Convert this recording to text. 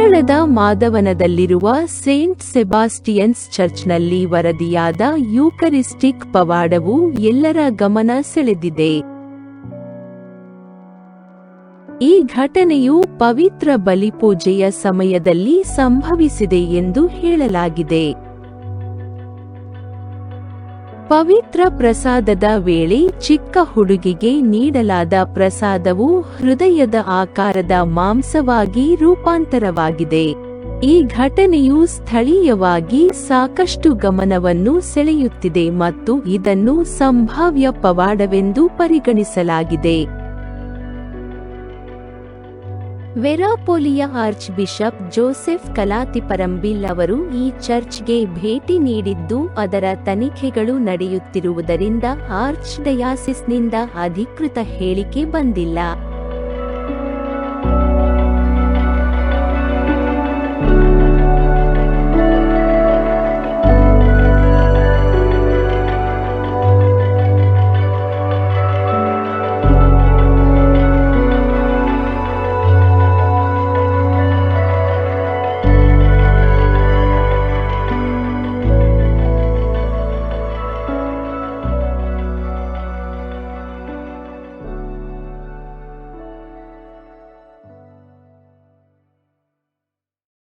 ಕೇರಳದ ಮಾಧವನದಲ್ಲಿರುವ ಸೇಂಟ್ ಸೆಬಾಸ್ಟಿಯನ್ಸ್ ಚರ್ಚ್ನಲ್ಲಿ ವರದಿಯಾದ ಯೂಕರಿಸ್ಟಿಕ್ ಪವಾಡವು ಎಲ್ಲರ ಗಮನ ಸೆಳೆದಿದೆ. ಈ ಘಟನೆಯು ಪವಿತ್ರ ಬಲಿಪೂಜೆಯ ಸಮಯದಲ್ಲಿ ಸಂಭವಿಸಿದೆ ಎಂದು ಹೇಳಲಾಗಿದೆ. ಪವಿತ್ರ ಪ್ರಸಾದದ ವೇಳೆ ಚಿಕ್ಕ ಹುಡುಗಿಗೆ ನೀಡಲಾದ ಪ್ರಸಾದವು ಹೃದಯದ ಆಕಾರದ ಮಾಂಸವಾಗಿ ರೂಪಾಂತರವಾಗಿದೆ. ಈ ಘಟನೆಯು ಸ್ಥಳೀಯವಾಗಿ ಸಾಕಷ್ಟು ಗಮನವನ್ನು ಸೆಳೆಯುತ್ತಿದೆ ಮತ್ತು ಇದನ್ನು ಸಂಭಾವ್ಯ ಪವಾಡವೆಂದು ಪರಿಗಣಿಸಲಾಗಿದೆ. ವೆರಾಪೋಲಿಯ ಆರ್ಚ್ ಬಿಷಪ್ ಜೋಸೆಫ್ ಕಲಾತಿಪರಂಬಿಲ್ ಅವರು ಈ ಚರ್ಚ್ಗೆ ಭೇಟಿ ನೀಡಿದ್ದು, ಅದರ ತನಿಖೆಗಳು ನಡೆಯುತ್ತಿರುವುದರಿಂದ ಆರ್ಚ್ ಡಯಾಸಿಸ್ನಿಂದ ಅಧಿಕೃತ ಹೇಳಿಕೆ ಬಂದಿಲ್ಲ.